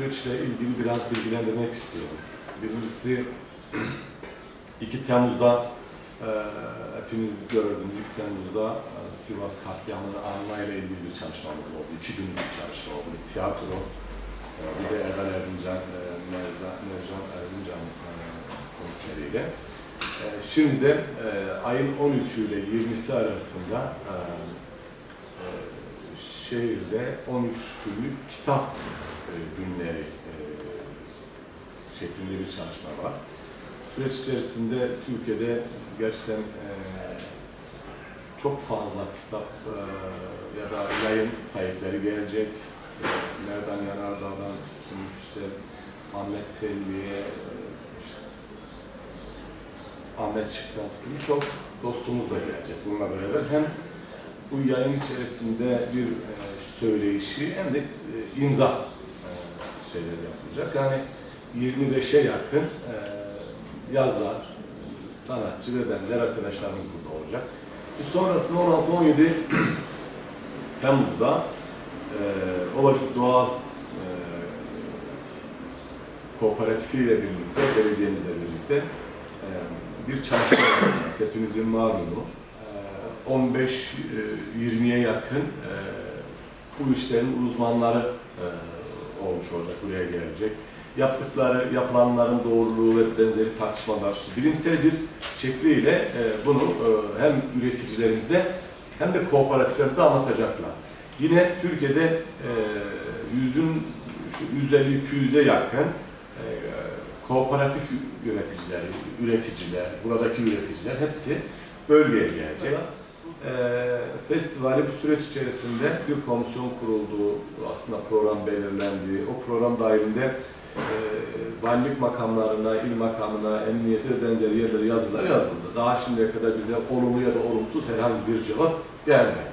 süreçle ilgili biraz bilgilendirmek istiyorum. Birincisi 2 Temmuz'da e, hepiniz gördünüz 2 Temmuz'da e, Sivas katliamını anmayla ilgili bir çalışmamız oldu. İki günlük bir çalışma oldu. Bir tiyatro, e, bir de Erdal Erzincan, e, Mercan Erzincan e, konseriyle. E, şimdi de e, ayın 13'ü ile 20'si arasında e, şehirde 13 günlük kitap e, günleri e, şeklinde bir çalışma var. Süreç içerisinde Türkiye'de gerçekten e, çok fazla kitap ya da yayın sahipleri gelecek. Merdan Yanardağ'dan işte Ahmet Telli'ye, işte Ahmet Çık'tan birçok dostumuz da gelecek bununla beraber. Hem bu yayın içerisinde bir e, söyleyişi hem de e, imza e, şeyler yapılacak. Yani 25'e yakın e, yazar, sanatçı ve benzer arkadaşlarımız burada olacak. Sonrasında 16-17 Temmuz'da e, Ovacık Doğal e, Kooperatifi ile birlikte, belediyemizle birlikte e, bir çalışma yapacağız. Hepimizin malumu. E, 15-20'ye yakın e, bu işlerin uzmanları e, olmuş olacak, buraya gelecek. Yaptıkları, yapılanların doğruluğu ve benzeri tartışmalar, bilimsel bir şekliyle e, bunu e, hem üreticilerimize hem de kooperatiflerimize anlatacaklar. Yine Türkiye'de e, yüzün şu 150-200'e yakın e, kooperatif yöneticiler, üreticiler, buradaki üreticiler hepsi bölgeye gelecek. E, festivali bu süreç içerisinde bir komisyon kuruldu, aslında program belirlendi. O program dahilinde e, valilik makamlarına, il makamına, emniyete ve benzeri yerlere yazılar yazıldı. Daha şimdiye kadar bize olumlu ya da olumsuz herhangi bir cevap gelmedi.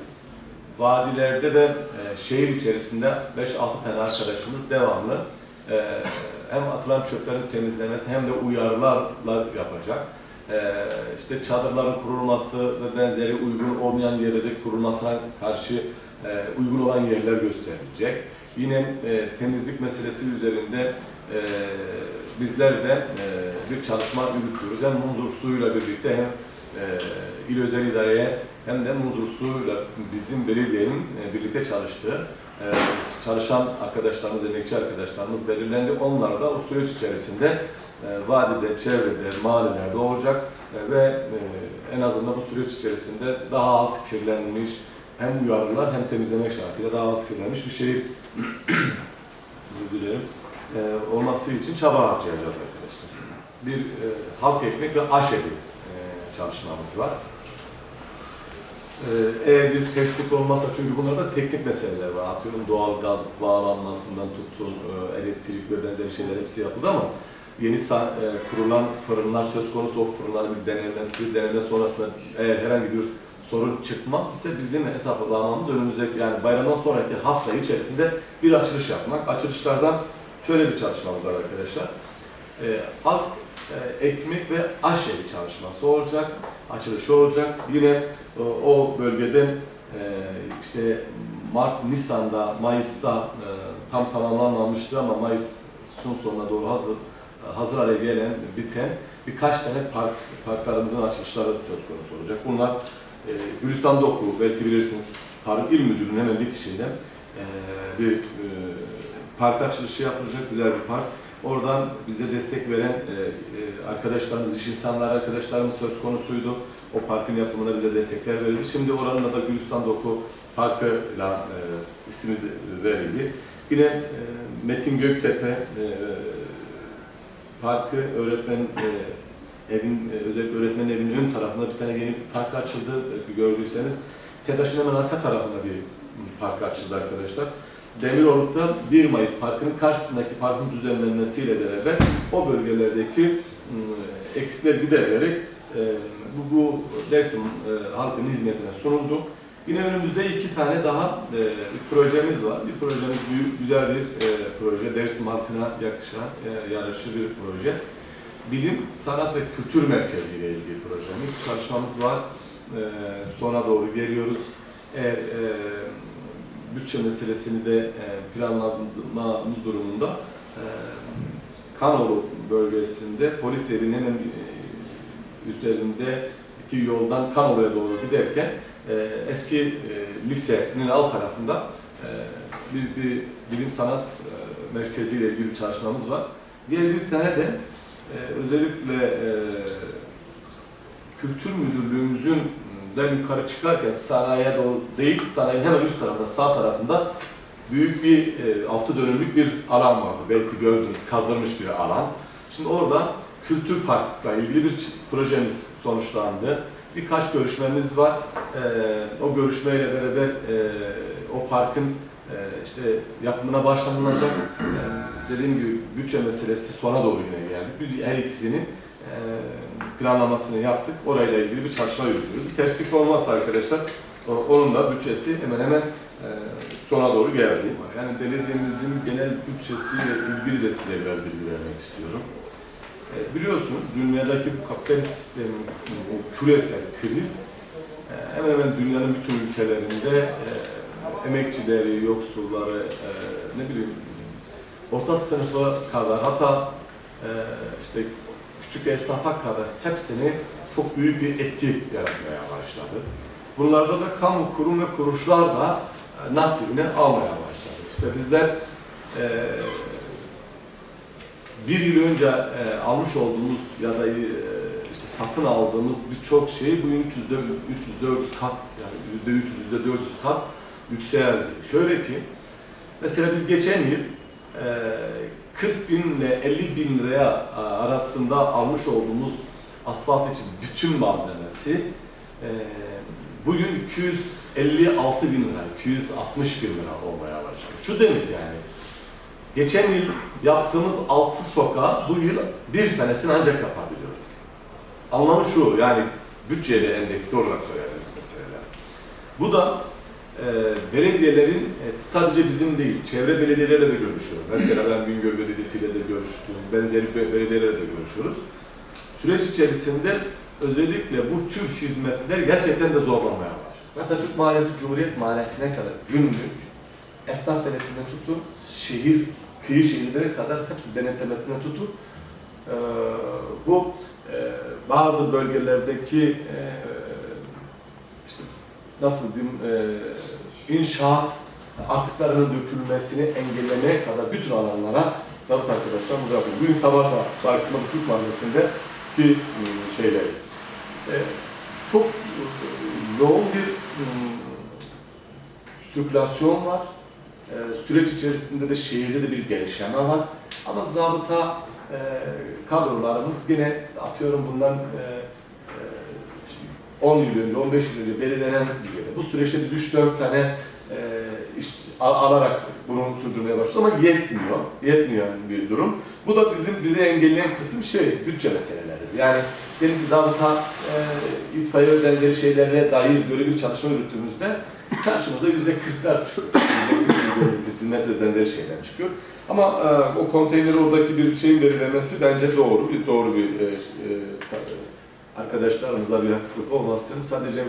Vadilerde de e, şehir içerisinde 5-6 tane arkadaşımız devamlı e, hem atılan çöplerin temizlenmesi hem de uyarılarla yapacak. E, işte çadırların kurulması ve benzeri uygun olmayan yerlerde kurulmasına karşı e, uygun olan yerler gösterilecek. Yine e, temizlik meselesi üzerinde e, bizler de bir çalışma yürütüyoruz. Hem Munzur Su'yla birlikte hem il özel idareye hem de Munzur Su'yla bizim belediyenin birlikte çalıştığı çalışan arkadaşlarımız, emekçi arkadaşlarımız belirlendi. Onlar da o süreç içerisinde e, vadide, çevrede, mahallelerde olacak e, ve e, en azından bu süreç içerisinde daha az kirlenmiş, hem uyarılar hem temizlemek şartıyla daha az kirlenmiş bir şehir özür dilerim, e, olması için çaba harcayacağız arkadaşlar. Bir e, halk ekmek ve aşevi e, çalışmamız var. E, eğer bir terslik olmazsa, çünkü bunlarda teknik meseleler var. Atıyorum doğal gaz bağlanmasından tutun, e, elektrik ve benzeri şeyler hepsi yapıldı ama yeni e, kurulan fırınlar söz konusu o fırınların bir denemesi, deneme sonrasında eğer herhangi bir sorun çıkmaz ise bizim hesaplamamız önümüzdeki yani bayramdan sonraki hafta içerisinde bir açılış yapmak. Açılışlardan şöyle bir çalışmamız var arkadaşlar. E, halk e, ekmek ve aşevi çalışması olacak, açılışı olacak. Yine e, o bölgeden e, işte Mart, Nisan'da, Mayıs'ta e, tam tamamlanmamıştı ama Mayıs'ın sonuna doğru hazır hazır hale gelen, biten birkaç tane park, parklarımızın açılışları söz konusu olacak. Bunlar Gülistan Doku, belki bilirsiniz, Tarım İl Müdürlüğü'nün hemen bitişinde e, bir park açılışı yapılacak, güzel bir park. Oradan bize destek veren e, e, arkadaşlarımız, iş insanları arkadaşlarımız söz konusuydu. O parkın yapımına bize destekler verildi. Şimdi oranın da Gülistan Doku Parkı'la e, ismi verildi. Yine e, Metin Göktepe e, parkı öğretmen e, evin e, özellikle öğretmen evinin ön tarafında bir tane yeni bir park açıldı belki gördüyseniz. TEDAŞ'ın hemen arka tarafında bir park açıldı arkadaşlar. Demiroluk'ta 1 Mayıs Parkı'nın karşısındaki parkın düzenlenmesiyle beraber o bölgelerdeki e, eksikler giderilerek e, bu, bu Dersim e, halkının hizmetine sunuldu. Yine önümüzde iki tane daha bir projemiz var. Bir projemiz büyük, güzel bir proje. Dersim halkına yakışan, e, yaraşır bir proje. Bilim, Sanat ve Kültür Merkezi ile ilgili projemiz. Çalışmamız var. Sona doğru geliyoruz. Eğer bütçe meselesini de e, planlamamız durumunda e, Kanoğlu bölgesinde polis yerinin hemen e, üzerindeki yoldan Kanoğlu'ya doğru giderken e, eski e, lisenin alt tarafında bir, bir bilim sanat merkeziyle ilgili bir çalışmamız var. Diğer bir tane de özellikle kültür müdürlüğümüzün den yukarı çıkarken sanayiye doğru değil, sanayinin hemen üst tarafında, sağ tarafında büyük bir e, altı dönümlük bir alan vardı. Belki gördünüz, kazılmış bir alan. Şimdi orada kültür parkla ilgili bir projemiz sonuçlandı. Birkaç görüşmemiz var. E, o görüşmeyle beraber e, o parkın e, işte yapımına başlanılacak. E, dediğim gibi bütçe meselesi sona doğru yine geldik. Biz her ikisinin e, planlamasını yaptık. Orayla ilgili bir çalışma yürütüyoruz. Bir terslik olmazsa arkadaşlar onun da bütçesi hemen hemen e, sona doğru geldi. Yani belediyemizin genel bütçesiyle ilgili de size biraz bilgi vermek istiyorum. E, biliyorsunuz dünyadaki bu kapitalist sistemin bu küresel kriz e, hemen hemen dünyanın bütün ülkelerinde emekçileri, yoksulları, ne bileyim orta sınıfa kadar hatta işte küçük esnafa kadar hepsini çok büyük bir etki yaratmaya başladı. Bunlarda da kamu kurum ve kuruluşlar da e, nasibini almaya başladı. İşte bizler e, bir yıl önce e, almış olduğumuz ya da e, işte satın aldığımız birçok şey bugün 300 300 400 kat yani yüzde 300 yüzde 400 kat yükseldi. Şöyle ki mesela biz geçen yıl e, 40 bin ile 50 bin liraya e, arasında almış olduğumuz asfalt için bütün malzemesi e, bugün 256 bin lira, 260 bin lira olmaya başladı. Şu demek yani, geçen yıl yaptığımız 6 sokağı bu yıl bir tanesini ancak yapabiliyoruz. Anlamı şu, yani bütçeyle endeksli olarak söylediğimiz meseleler. Bu da e, belediyelerin e, sadece bizim değil, çevre belediyelerle de görüşüyorum. Mesela ben Bingöl Belediyesi ile de görüştüm, benzeri be- belediyelerle de görüşüyoruz. Süreç içerisinde özellikle bu tür hizmetler gerçekten de zorlanmaya başladı. Mesela Türk Mahallesi Cumhuriyet Mahallesi'ne kadar günlük esnaf denetimine tutun, şehir, kıyı şehirlere kadar hepsi denetlemesine tutun. Ee, bu e, bazı bölgelerdeki e, nasıl diyeyim e, inşaat atıklarının dökülmesini engellemeye kadar bütün alanlara Sabit arkadaşlar burada yapıyor. Bugün sabah da Barkın'da bu Türk Mahallesi'nde ki e, şeyler e, çok e, yoğun bir e, sirkülasyon var. E, süreç içerisinde de şehirde de bir gelişme var. Ama zabıta e, kadrolarımız yine atıyorum bundan e, 10 yıl önce, 15 yıl önce belirlenen düzeyde. Bu süreçte biz 3-4 tane e, iş al- alarak bunu sürdürmeye başladık ama yetmiyor. Yetmiyor bir durum. Bu da bizim bizi engelleyen kısım şey, bütçe meseleleri. Yani diyelim ki zabıta, e, itfaiye ve benzeri şeylere dair böyle bir çalışma yürüttüğümüzde karşımıza yüzde kırklar çıkıyor. Hizmet ve benzeri şeyler çıkıyor. Ama e, o konteyneri oradaki bir şeyin belirlemesi bence doğru. Bir doğru bir e, e, arkadaşlarımıza bir haksızlık olmasın. Sadece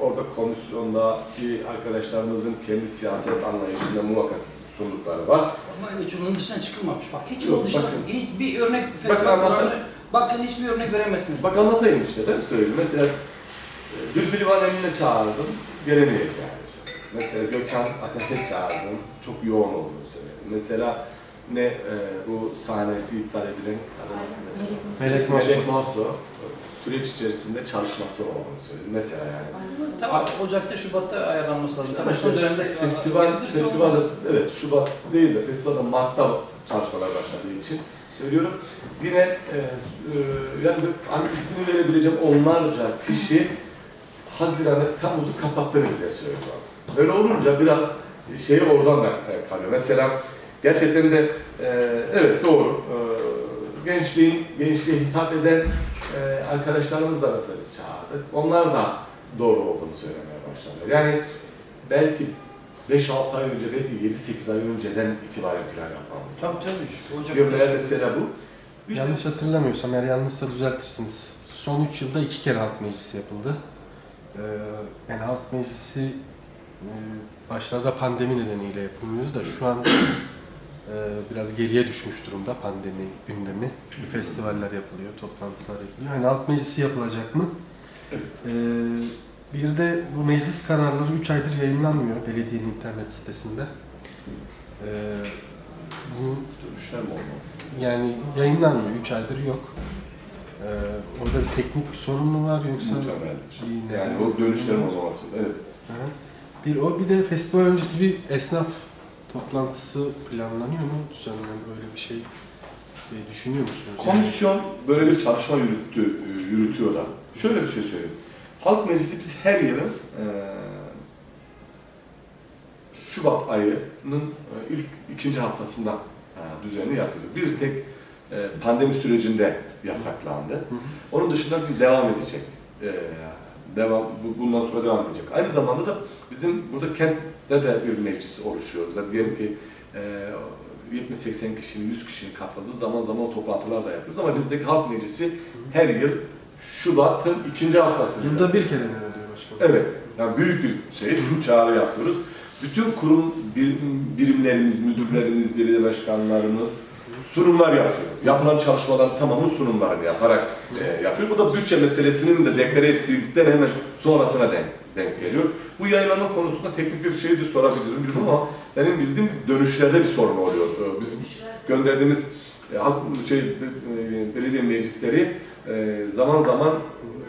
orada komisyondaki arkadaşlarımızın kendi siyaset anlayışında muhakkak sundukları var. Ama hiç onun dışına çıkılmamış. Bak hiç Yok, onun dışına bakın. hiç bir örnek Bakın festival anlatayım. bakın hiçbir örnek veremezsiniz. Bak anlatayım işte ben söyleyeyim. Mesela e, Zülfü Livaneli'ne çağırdım, gelemeyecek yani. Mesela Gökhan Ateş'e çağırdım, çok yoğun olduğunu söyledi. Mesela ne e, bu sahnesi iptal edilen kadın Melek Mosso. Melek Mosso, e, süreç içerisinde çalışması olduğunu söyledi. Mesela yani. Tamam, Ocak'ta, Şubat'ta ayarlanması lazım. Ama Ama işte dönemde festival, olmaz. evet Şubat değil de festivalde Mart'ta çalışmalar başladığı için söylüyorum. Yine e, e, yani hani ismini verebileceğim onlarca kişi Haziran'ı, Temmuz'u kapattığını bize söylüyor. Böyle olunca biraz şeyi oradan da e, kalıyor. Mesela gerçekten de e, evet doğru e, gençliğin, gençliğe hitap eden e, arkadaşlarımız da mesela biz çağırdık. Onlar da doğru olduğunu söylemeye başladılar. Yani belki 5-6 ay önce, belki 7-8 ay önceden itibaren plan yapmamız Tabii lazım. tabii. Ocak'ta. Diyorum eğer mesela bu. Bir de- Yanlış hatırlamıyorsam, eğer yanlışsa düzeltirsiniz. Son 3 yılda iki kere halk meclisi yapıldı. Ee, yani halk meclisi e, başlarda pandemi nedeniyle yapılmıyordu da şu an biraz geriye düşmüş durumda pandemi gündemi. Çünkü festivaller yapılıyor, toplantılar yapılıyor. Hani halk meclisi yapılacak mı? E, bir de bu meclis kararları 3 aydır yayınlanmıyor belediyenin internet sitesinde. E, bu Dönüşler mi olmalı? yani yayınlanmıyor, 3 aydır yok. Orada bir teknik bir sorun mu var yoksa? Muhtemeldir. Yani o dönüşlerin olmaması. Evet. Hı hı. Bir o bir de festival öncesi bir esnaf toplantısı planlanıyor mu? Düzenlen böyle bir şey e, düşünüyor musunuz? Komisyon böyle bir çalışma yürüttü, e, yürütüyor da. Şöyle bir şey söyleyeyim. Halk Meclisi biz her yılın e, Şubat ayının e, ilk ikinci haftasında e, düzenli yapılıyor. Bir tek e, pandemi sürecinde yasaklandı. Hı hı. Onun dışında bir devam edecek. E, devam bu- bundan sonra devam edecek. Aynı zamanda da bizim burada kentte de bir meclis oluşuyor. Zaten diyelim ki e, 70-80 kişinin, 100 kişinin katıldığı zaman zaman o toplantılar da yapıyoruz. Ama bizdeki halk meclisi her yıl Şubat'ın ikinci haftasında. Yılda bir kere mi oluyor başkanım? Evet. Yani büyük bir şey, çünkü çağrı yapıyoruz. Bütün kurum bir- birimlerimiz, müdürlerimiz, belediye başkanlarımız sunumlar yapıyor. Yapılan çalışmaların tamamının sunumlarını yaparak e, yapıyor. Bu da bütçe meselesinin de deklare ettiğinden hemen sonrasına denk, denk geliyor. Bu yayınlama konusunda teknik bir şey de sorabiliriz bilmiyorum ama benim bildiğim dönüşlerde bir sorun oluyor. Ee, Bizim gönderdiğimiz e, şey e, belediye meclisleri e, zaman zaman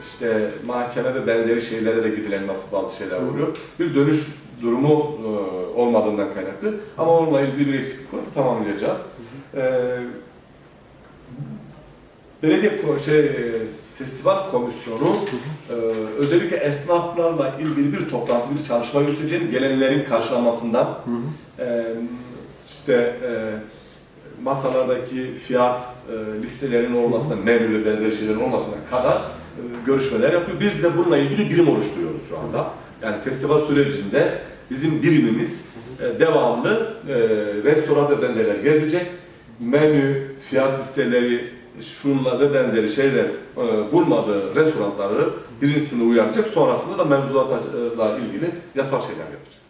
işte mahkeme ve benzeri şeylere de gidilen nasıl bazı şeyler oluyor. Bir dönüş durumu e, olmadığından kaynaklı ama onunla ilgili bir eksiklik varsa tamamlayacağız. E, belediye ko- şey, festival komisyonu e, özellikle esnaflarla ilgili bir toplantı, bir çalışma yürüteceğim. Gelenlerin karşılamasından Hı hı. e, işte e, masalardaki fiyat e, listelerinin olmasına, menü ve benzeri şeylerin olmasına kadar e, görüşmeler yapıyor. Biz de bununla ilgili birim oluşturuyoruz şu anda. Yani festival sürecinde bizim birimimiz e, devamlı e, restoran ve benzerler gezecek. Menü, fiyat listeleri, şunla ve benzeri şeyler e, bulmadığı restoranları birincisini uyaracak. Sonrasında da mevzuatla ilgili yasal şeyler yapacak.